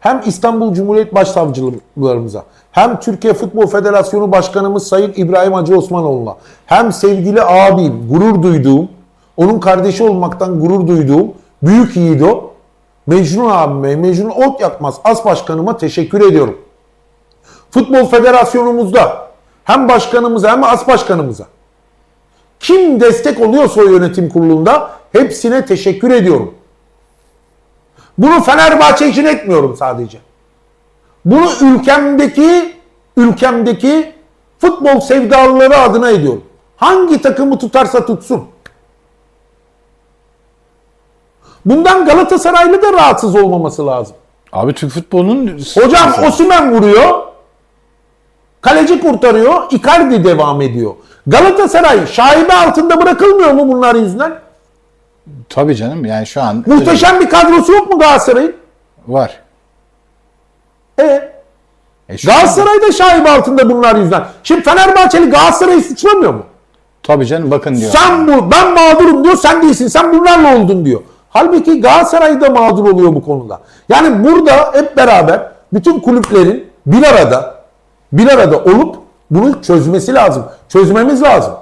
hem İstanbul Cumhuriyet Başsavcılarımıza, hem Türkiye Futbol Federasyonu Başkanımız Sayın İbrahim Hacı Osmanoğlu'na, hem sevgili abim, gurur duyduğum, onun kardeşi olmaktan gurur duyduğum büyük yiğido Mecnun abime, Mecnun Ot Yakmaz As Başkanıma teşekkür ediyorum. Futbol Federasyonumuzda hem başkanımıza hem as başkanımıza kim destek oluyorsa o yönetim kurulunda hepsine teşekkür ediyorum. Bunu Fenerbahçe için etmiyorum sadece. Bunu ülkemdeki ülkemdeki futbol sevdalıları adına ediyorum. Hangi takımı tutarsa tutsun. Bundan Galatasaraylı da rahatsız olmaması lazım. Abi Türk futbolunun... Hocam Osimhen vuruyor. Kaleci kurtarıyor. Icardi devam ediyor. Galatasaray şaibe altında bırakılmıyor mu bunlar yüzünden? Tabii canım yani şu an... Muhteşem bir kadrosu yok mu Galatasaray'ın? Var. E, E şu an- Galatasaray da şaibe altında bunlar yüzünden. Şimdi Fenerbahçeli Galatasaray'ı suçlamıyor mu? Tabii canım bakın diyor. Sen bu, ben mağdurum diyor, sen değilsin, sen bunlarla oldun diyor. Halbuki Galatasaray da mağdur oluyor bu konuda. Yani burada hep beraber bütün kulüplerin bir arada bir arada olup bunu çözmesi lazım. Çözmemiz lazım.